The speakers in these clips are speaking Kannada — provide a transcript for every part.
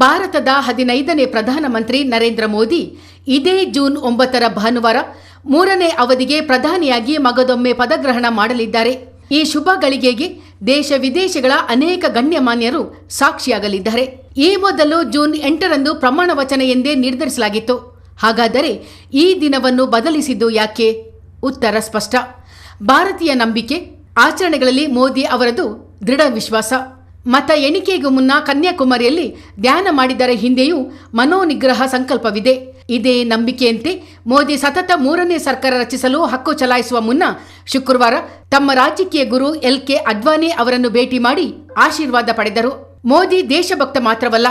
ಭಾರತದ ಹದಿನೈದನೇ ಪ್ರಧಾನಮಂತ್ರಿ ನರೇಂದ್ರ ಮೋದಿ ಇದೇ ಜೂನ್ ಒಂಬತ್ತರ ಭಾನುವಾರ ಮೂರನೇ ಅವಧಿಗೆ ಪ್ರಧಾನಿಯಾಗಿ ಮಗದೊಮ್ಮೆ ಪದಗ್ರಹಣ ಮಾಡಲಿದ್ದಾರೆ. ಈ ಶುಭ ಗಳಿಗೆಗೆ ದೇಶ ವಿದೇಶಗಳ ಅನೇಕ ಗಣ್ಯಮಾನ್ಯರು ಸಾಕ್ಷಿಯಾಗಲಿದ್ದಾರೆ. ಈ ಮೊದಲು ಜೂನ್ ಎಂಟರಂದು ಪ್ರಮಾಣ ವಚನ ಎಂದೇ ನಿರ್ಧರಿಸಲಾಗಿತ್ತು. ಹಾಗಾದರೆ ಈ ದಿನವನ್ನು ಬದಲಿಸಿದ್ದು ಯಾಕೆ? ಉತ್ತರ ಸ್ಪಷ್ಟ. ಭಾರತೀಯ ನಂಬಿಕೆ, ಆಚರಣೆಗಳಲ್ಲಿ ಮೋದಿ ಅವರದು ದೃಢ ವಿಶ್ವಾಸ. ಮತ ಎಣಿಕೆಗೂ ಮುನ್ನ ಕನ್ಯಾಕುಮಾರಿಯಲ್ಲಿ ಧ್ಯಾನ ಮಾಡಿದರ ಹಿಂದೆಯೂ ಮನೋನಿಗ್ರಹ ಸಂಕಲ್ಪವಿದೆ. ಇದೇ ನಂಬಿಕೆಯಂತೆ ಮೋದಿ ಸತತ ಮೂರನೇ ಸರ್ಕಾರ ರಚಿಸಲು ಹಕ್ಕು ಚಲಾಯಿಸುವ ಮುನ್ನ ಶುಕ್ರವಾರ ತಮ್ಮ ರಾಜಕೀಯ ಗುರು ಎಲ್ ಕೆ ಅಡ್ವಾನಿ ಅವರನ್ನು ಭೇಟಿ ಮಾಡಿ ಆಶೀರ್ವಾದ ಪಡೆದರು. ಮೋದಿ ದೇಶಭಕ್ತ ಮಾತ್ರವಲ್ಲ,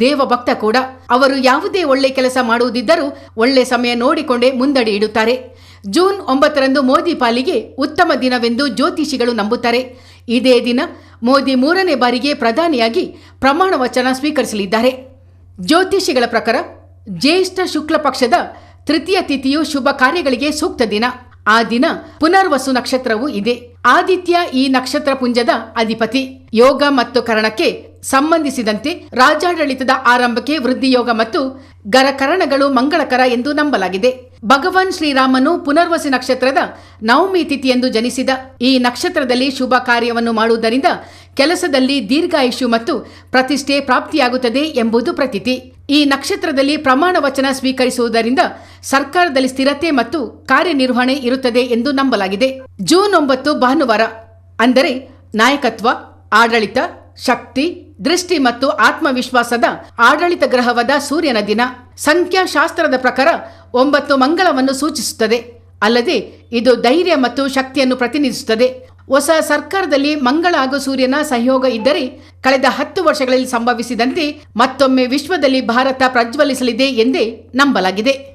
ದೇವಭಕ್ತ ಕೂಡ. ಅವರು ಯಾವುದೇ ಒಳ್ಳೆ ಕೆಲಸ ಮಾಡುವುದಿದ್ದರೂ ಒಳ್ಳೆ ಸಮಯ ನೋಡಿಕೊಂಡೇ ಮುಂದಡಿ ಇಡುತ್ತಾರೆ. ಜೂನ್ ಒಂಬತ್ತರಂದು ಮೋದಿ ಪಾಲಿಗೆ ಉತ್ತಮ ದಿನವೆಂದು ಜ್ಯೋತಿಷಿಗಳು ನಂಬುತ್ತಾರೆ. ಇದೇ ದಿನ ಮೋದಿ ಮೂರನೇ ಬಾರಿಗೆ ಪ್ರಧಾನಿಯಾಗಿ ಪ್ರಮಾಣ ವಚನ ಸ್ವೀಕರಿಸಲಿದ್ದಾರೆ. ಜ್ಯೋತಿಷಿಗಳ ಪ್ರಕಾರ ಜ್ಯೇಷ್ಠ ಶುಕ್ಲ ಪಕ್ಷದ ತೃತೀಯ ತಿಥಿಯು ಶುಭ ಕಾರ್ಯಗಳಿಗೆ ಸೂಕ್ತ ದಿನ. ಆ ದಿನ ಪುನರ್ವಸು ನಕ್ಷತ್ರವೂ ಇದೆ. ಆದಿತ್ಯ ಈ ನಕ್ಷತ್ರ ಪುಂಜದ ಅಧಿಪತಿ. ಯೋಗ ಮತ್ತು ಕರಣಕ್ಕೆ ಸಂಬಂಧಿಸಿದಂತೆ ರಾಜಾಡಳಿತದ ಆರಂಭಕ್ಕೆ ವೃದ್ಧಿಯೋಗ ಮತ್ತು ಗರಕರಣಗಳು ಮಂಗಳಕರ ಎಂದು ನಂಬಲಾಗಿದೆ. ಭಗವಾನ್ ಶ್ರೀರಾಮನು ಪುನರ್ವಸಿ ನಕ್ಷತ್ರದ ನವಮಿ ತಿಥಿಯಂದು ಜನಿಸಿದ. ಈ ನಕ್ಷತ್ರದಲ್ಲಿ ಶುಭ ಕಾರ್ಯವನ್ನು ಮಾಡುವುದರಿಂದ ಕೆಲಸದಲ್ಲಿ ದೀರ್ಘಾಯುಷ್ಯು ಮತ್ತು ಪ್ರತಿಷ್ಠೆ ಪ್ರಾಪ್ತಿಯಾಗುತ್ತದೆ ಎಂಬುದು ಪ್ರತೀತಿ. ಈ ನಕ್ಷತ್ರದಲ್ಲಿ ಪ್ರಮಾಣ ವಚನ ಸ್ವೀಕರಿಸುವುದರಿಂದ ಸರ್ಕಾರದಲ್ಲಿ ಸ್ಥಿರತೆ ಮತ್ತು ಕಾರ್ಯನಿರ್ವಹಣೆ ಇರುತ್ತದೆ ಎಂದು ನಂಬಲಾಗಿದೆ. ಜೂನ್ ಒಂಬತ್ತು ಭಾನುವಾರ, ಅಂದರೆ ನಾಯಕತ್ವ, ಆಡಳಿತ, ಶಕ್ತಿ ದೃಷ್ಟಿ ಮತ್ತು ಆತ್ಮವಿಶ್ವಾಸದ ಆಡಳಿತ ಗ್ರಹವಾದ ಸೂರ್ಯನ ದಿನ ಸಂಖ್ಯಾಶಾಸ್ತ್ರದ ಪ್ರಕಾರ ಒಂಬತ್ತು ಮಂಗಳವನ್ನು ಸೂಚಿಸುತ್ತದೆ. ಅಲ್ಲದೆ ಇದು ಧೈರ್ಯ ಮತ್ತು ಶಕ್ತಿಯನ್ನು ಪ್ರತಿನಿಧಿಸುತ್ತದೆ. ಹೊಸ ಸರ್ಕಾರದಲ್ಲಿ ಮಂಗಳ ಹಾಗೂ ಸೂರ್ಯನ ಸಹಯೋಗ ಇದ್ದರೆ ಕಳೆದ ಹತ್ತು ವರ್ಷಗಳಲ್ಲಿ ಸಂಭವಿಸಿದಂತೆ ಮತ್ತೊಮ್ಮೆ ವಿಶ್ವದಲ್ಲಿ ಭಾರತ ಪ್ರಜ್ವಲಿಸಲಿದೆ ಎಂದೇ ನಂಬಲಾಗಿದೆ.